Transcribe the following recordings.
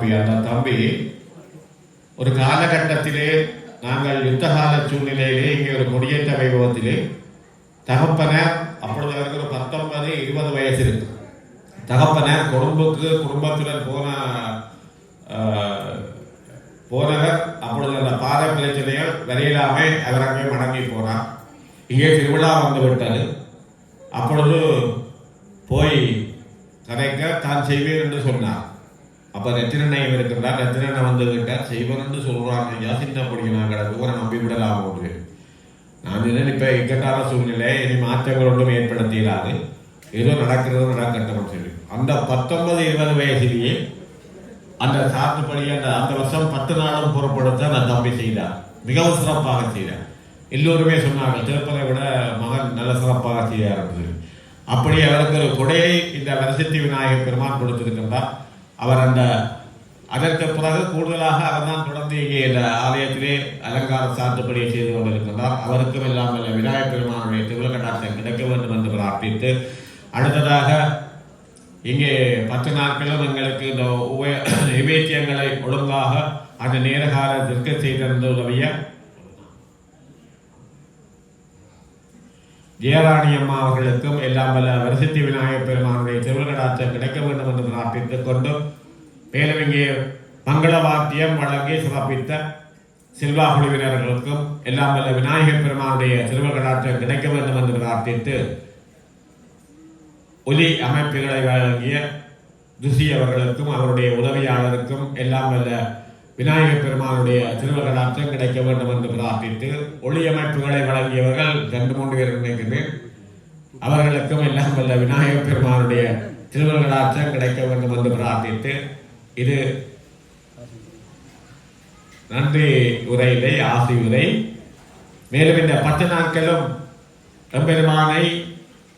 தம்பி அந்த தம்பி ஒரு காலகட்டத்திலே நாங்கள் யுத்தகால சூழ்நிலையிலே இங்கே ஒரு கொடியேற்ற வைபவத்திலே தகப்பன அப்பொழுது அவருக்கு ஒரு பத்தொன்பது இருபது வயசு இருக்கு. தகப்பனர் கொழும்புக்கு குடும்பத்துடன் போன போனவர் அப்பொழுது அந்த பாத பிரச்சனைகள் வரையிலாமே அவர் அங்கே மடங்கி போனார். இங்கே திருவிழா வந்து விட்டது. அப்பொழுது போய் கதைக்க தான் செய்வேன் என்று சொன்னார். அப்ப ரத்தினனையும் இருக்கின்றார் ரத்தினனை வந்து விட்டார் செய்வன் என்று சொல்றாங்க ஐயா சின்ன பிடிக்கணும் கிடக்கு நம்பி விடலாம் ஒன்று நான் என்ன இப்போ இக்கட்டான சூழ்நிலை இனி மாற்றங்கள் ஒன்றும் ஏற்படுத்திடாது ஏதோ நடக்கிறது நடக்கட்டும் சொல்லி. அந்த பத்தொன்பது இருபது வயசுலேயே அந்த சாத்துப்படி அந்த அந்த வருஷம் பத்து நாளும் புறப்படுத்த நான் தம்பி செய்தார். மிகவும் சிறப்பாக செய்தார். எல்லோருமே சொன்னாங்க திருப்பதை விட மகன் நல்ல சிறப்பாக செய்தார் என்று அப்படி அவருக்கு ஒரு கொடையை இந்த வரசித்தி விநாயகர் பெருமான் கொடுத்திருக்கின்றார். அவர் அந்த அதற்கு பிறகு கூடுதலாக அவர் தான் தொடர்ந்து இங்கே இந்த ஆலயத்திலே அலங்கார சாத்துப்படியை செய்து கொண்டிருக்கின்றார். அவருக்கும் இல்லாமல் வல்ல விநாயகர் பெருமானுடைய திருவிழக்கட்டாட்டம் கிடைக்க வேண்டும் என்று பிரார்த்தித்து அடுத்ததாக இங்கே பத்து நாட்களும் எங்களுக்கு இந்த உபய நைவேத்தியங்களை ஒழுங்காக அந்த நேரகாலத்திற்கு செய்திருந்த உதவிய ஜெயராணி அம்மா அவர்களுக்கும் எல்லாம் வல்ல வரிசத்தி விநாயகர் பெருமானுடைய திருவிழாட்டம் கிடைக்க வேண்டும் என்று பிரார்த்தித்துக் கொண்டு மேலும் இங்கே மங்கள வாத்தியம் வழங்கி சிறப்பித்த செல்வா குழுவினர்களுக்கும் எல்லாம் வல்ல விநாயகர் பெருமானுடைய திருவிழாட்டம் கிடைக்க வேண்டும் என்று பிரார்த்தித்து ஒலி அமைப்புகளை வழங்கிய துசி அவர்களுக்கும் அவருடைய உதவியாளருக்கும் எல்லாம் வல்ல விநாயகர் பெருமானுடைய திருவகடாற்றம் கிடைக்க வேண்டும் என்று பிரார்த்தித்து ஒளி அமைப்புகளை வழங்கியவர்கள் ரெண்டு மூன்று பேர் நினைக்கிறேன் அவர்களுக்கும் எல்லாம் வல்ல விநாயகர் பெருமானுடைய திருவகடாற்றம் கிடைக்க வேண்டும் என்று பிரார்த்தித்து இது நன்றி உரையிலே ஆசி உரை. மேலும் இந்த பத்து நாட்களும் எம்பெருமானை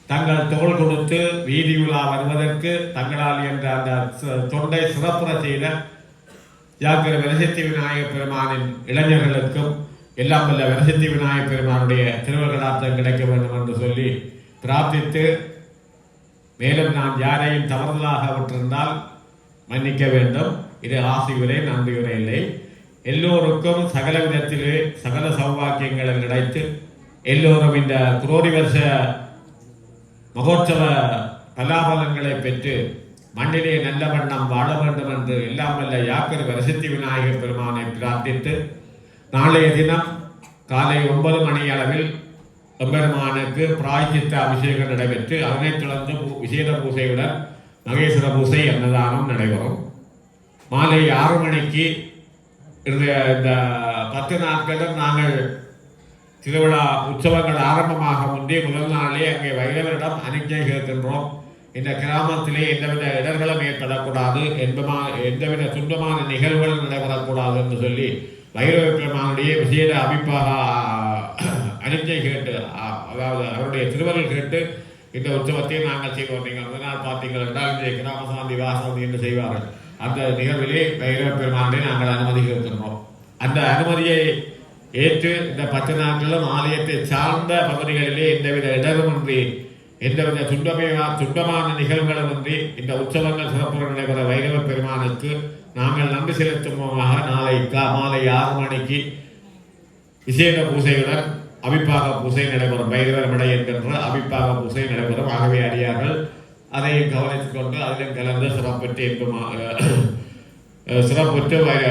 தங்கள் தோல் கொடுத்து வீதி உலா வருவதற்கு தங்களால் என்ற அந்த தொண்டை சிறப்புற செய்த ஜாக்கிர வரசத்தி விநாயகர் பெருமானின் இளைஞர்களுக்கும் எல்லாம் வல்ல வரசத்தி விநாயகர் பெருமானுடைய திருவகடார்த்தம் கிடைக்க வேண்டும் என்று சொல்லி பிரார்த்தித்து மேலும் நான் யாரையும் தவறுதலாக விட்டிருந்தால் மன்னிக்க வேண்டும். இது ஆசையுரை நன்றியுரை இல்லை. எல்லோருக்கும் சகல விதத்திலே சகல சௌபாக்கியங்களும் கிடைத்து எல்லோரும் இந்த குரோடி வருஷ மகோற்சவ பலாபலங்களை பெற்று மண்ணிலே நல்ல வண்ணம் வாழ வேண்டும் என்று எல்லாம் வல்ல யாக்கர் வரசித்தி விநாயகர் பெருமானை பிரார்த்தித்து நாளைய தினம் காலை ஒன்பது மணி அளவில் எம்பெருமானுக்கு பிராய்ச்சித்த அபிஷேகம் நடைபெற்று அதனைத் தொடர்ந்து விசேட பூசையுடன் மகேஸ்வர பூசை அன்னதானம் நடைபெறும். மாலை ஆறு மணிக்கு இந்த இந்த பத்து நாட்களும் நாங்கள் திருவிழா உற்சவங்கள் ஆரம்பமாக முன்னே முதல் நாளே அங்கே வைரவரிடம் அனுஜை கேட்கின்றோம் இந்த கிராமத்திலே எந்தவித இடர்களும் ஏற்படக்கூடாது என்பமா எந்தவித துன்பமான நிகழ்வுகளும் நடைபெறக்கூடாது என்று சொல்லி வைரவ பெருமானுடைய விசேட அமைப்பாக அனுஜை கேட்டு அதாவது அவருடைய திருவருள் கேட்டு இந்த உற்சவத்தை நாங்கள் செய்வோம். நீங்கள் முதல் நாள் பார்த்தீங்கள் என்றால் இந்த கிராம சாந்தி வாசந்தி என்று செய்வார்கள். அந்த நிகழ்விலே வைரவ பெருமானை நாங்கள் அனுமதி கேட்கின்றோம் அந்த அனுமதியை ஏற்று இந்த பத்து நாட்களும் ஆலயத்தை சார்ந்த பகுதிகளிலே எந்தவித இடருமின்றி எந்தவித துன்பமையா துன்பமான நிகழ்வுகளுமின்றி இந்த உற்சவங்கள் சிறப்புற நடைபெற வைரவ பெருமானுக்கு நாங்கள் நன்றி செலுத்தும் முகமாக நாளை மாலை ஆறு மணிக்கு விசேட பூசையுடன் அபிப்பாக பூசை நடைபெறும். வைரவர் மடை என்கின்ற அபிப்பாக பூசை நடைபெறும். ஆகவே அறியார்கள் அதையும் கவனித்துக் கொண்டு அதிலும் கலந்து சிறப்பற்று என்பமாக சிறப்புற்று வை-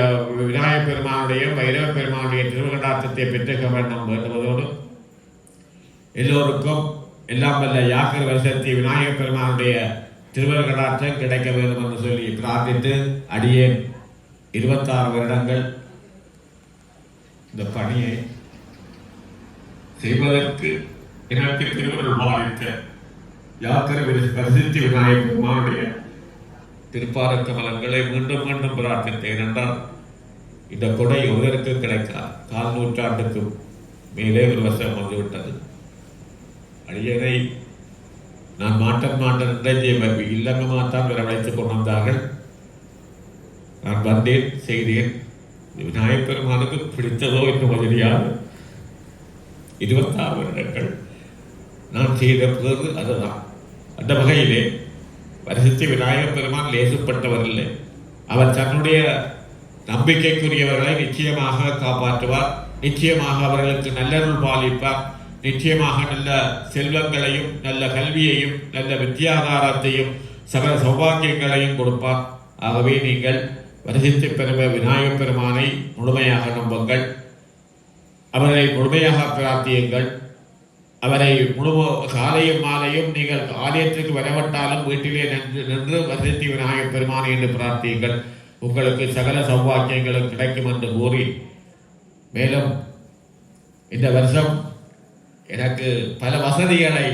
பெருமானுடைய வைரவ பெருமானுடைய திருவகடாத்தத்தை பெற்றுக்க வேண்டும் வேண்டுவதோடு எல்லோருக்கும் எல்லாம் வல்ல யாக்கர் வருஷத்தை விநாயகர் பெருமானுடைய திருவருகடாற்றம் கிடைக்க வேண்டும் என்று சொல்லி பிரார்த்தித்து அடியேன் இருபத்தாறு வருடங்கள் இந்த பணியை செய்வதற்கு எனக்கு திருவருள் பாதித்த யாத்திரை பரிசுத்தி விநாயகர் பெருமானுடைய திருப்பார மலங்களை மீண்டும் மீண்டும் பிரார்த்தித்தேன் என்றால் இந்த கொடை ஒருவருக்கு கிடைக்காது. கால் நூற்றாண்டுக்கும் மேலே ஒரு வருஷம் வந்துவிட்டது. அடியனை நான் மாட்டன் மாட்டன் இடைஞ்சே இல்லங்கமாகத்தான் வரவழைத்துக் கொண்டு வந்தார்கள். நான் வந்தேன் செய்தேன். விநாயகப் பெருமானுக்கு பிடித்ததோ என்று தெரியாது. இருபத்தாறு வருடங்கள் நான் செய்த பிறகு அதுதான். அந்த வகையிலே வருஷத்தை விநாயகப் பெருமான் லேசுப்பட்டவர் இல்லை அவர் தன்னுடைய நம்பிக்கைக்குரியவர்களை நிச்சயமாக காப்பாற்றுவார். நிச்சயமாக அவர்களுக்கு நல்லருள் பாலிப்பார். நிச்சயமாக நல்ல செல்வங்களையும் நல்ல கல்வியையும் நல்ல வித்தியாதாரத்தையும் சகல சௌபாகியங்களையும் கொடுப்பார். ஆகவே நீங்கள் வரிசித்து பெரும விநாயகப் பெருமானை முழுமையாக நம்புங்கள். அவரை முழுமையாக பிரார்த்தியுங்கள். அவரை முழு காலையும் மாலையும் நீங்கள் ஆலயத்திற்கு வரவிட்டாலும் வீட்டிலே நின்று நின்று வசதி விநாயகப் பெருமானை என்று பிரார்த்தியுங்கள். உங்களுக்கு சகல சௌபாக்கியங்களும் கிடைக்கும் என்று கூறி மேலும் இந்த வருஷம் எனக்கு பல வசதிகளை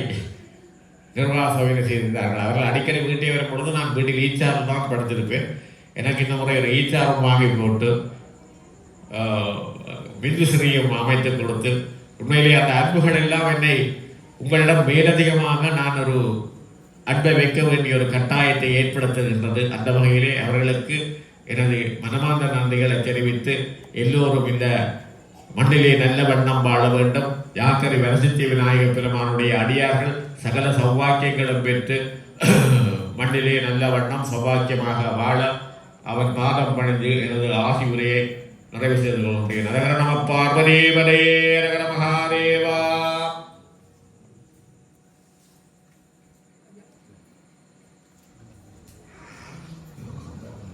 நிர்மலா சபையில் செய்திருந்தார்கள். அவர்கள் அடிக்கடி வீட்டை வரும் பொழுது நான் வீட்டில் ஈச்சாரம் தான் படுத்திருப்பேன். எனக்கு இந்த முறை ஒரு ஈச்சாரம் வாங்கி போட்டு ஆஹ், அமைத்து கொடுத்து உண்மையிலேயே அந்த அன்புகள் எல்லாம் என்னை உங்களிடம் மேலதிகமாக நான் ஒரு அன்பை வைக்க வேண்டிய ஒரு கட்டாயத்தை ஏற்படுத்துகின்றது. அந்த வகையிலே அவர்களுக்கு எனது மனமார்ந்த நன்றிகளை தெரிவித்து எல்லோரும் இந்த மண்ணிலே நல்ல வண்ணம் வாழ வேண்டும். யாக்கரை வரசித்தி விநாயகப் பெருமானுடைய அடியார்கள் சகல சௌபாக்கியங்களும் பெற்று மண்ணிலே நல்ல வண்ணம் சௌபாக்கியமாக வாழ அவன் பாதம் பணிந்து எனது ஆசி உரையை நிறைவு செய்து கொள்கிறேன். நரகர நம நரகர மகாதேவா.